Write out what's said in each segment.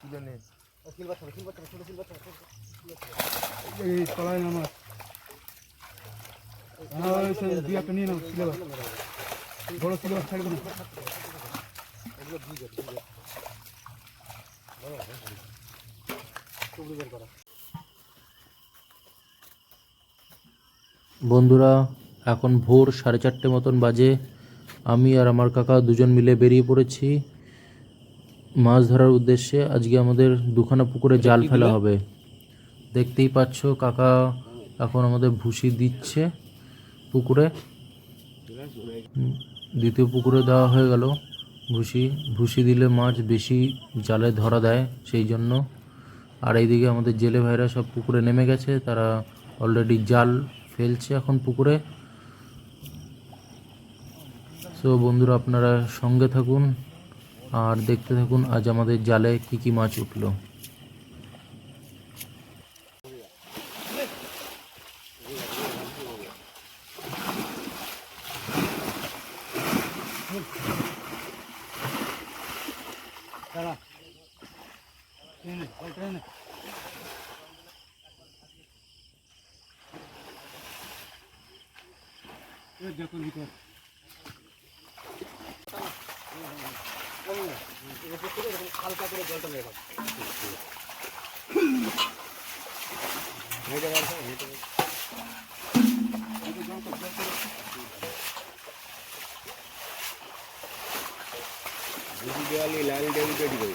তুলে নে এই তলায় নামা। ওই সেই দুই একটা নিয়ে নাও সিলেবাস বড় সিলেবাস ছাড়বে না বন্ধুরা এখন ভোর সাড়ে চারটে মতন বাজে। আমি আর আমার কাকা দুজন মিলে বেরিয়ে পড়েছি। মাছ ধরার উদ্দেশ্যে আজকে আমাদের দুখানা পুকুরে জাল ফেলা হবে। দেখতেই পাচ্ছ কাকা এখন আমাদের ভুসি দিচ্ছে পুকুরে। দ্বিতীয় পুকুরে দেওয়া হয়ে গেল। ভুসি ভুসি দিলে মাছ বেশি জালে ধরা দেয় সেই জন্য। আর এইদিকে আমাদের জেলে ভাইরা সব পুকুরে নেমে গেছে তারা অলরেডি জাল ফেলছে এখন পুকুরে। সো বন্ধুরা আপনারা সঙ্গে থাকুন। আর দেখতে থাকুন আজ আমাদের জালে কি কি মাছ উঠল। দাঁড়া ট্রেনে করে ট্রেনে নেব দেওয়ালি লাইন ডেলি রেডি করি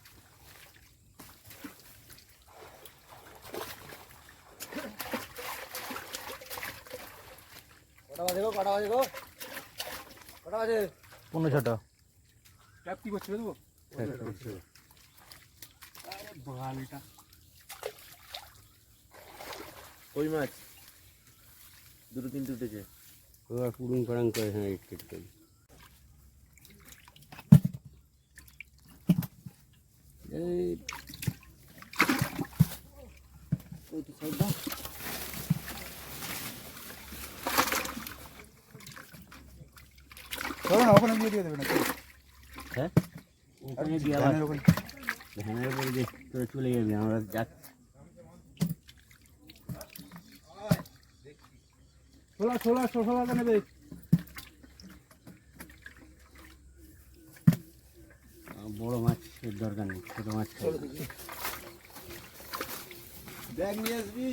কটা বাজে গো কটা বাজে গো? কটা বাজে? পনেরো ছটা। ট্যাপ কি করছিল দেবো বাল কই মাছ? দুটো তিনটে উঠেছে। ওরা কুড়ুং পাড়াং করে হ্যাঁ একটু করে এই না ওখানে দিয়ে দিয়ে দেবে না হ্যাঁ? ওখানে গিয়ে আবার ধানের ওখানে। উপরে যে তোরা চলে যাবি আমরা ষোলা নেবে আহ, বড় মাছের দরকার নেই ছোট মাছ ব্যাগ নিয়ে আসবি।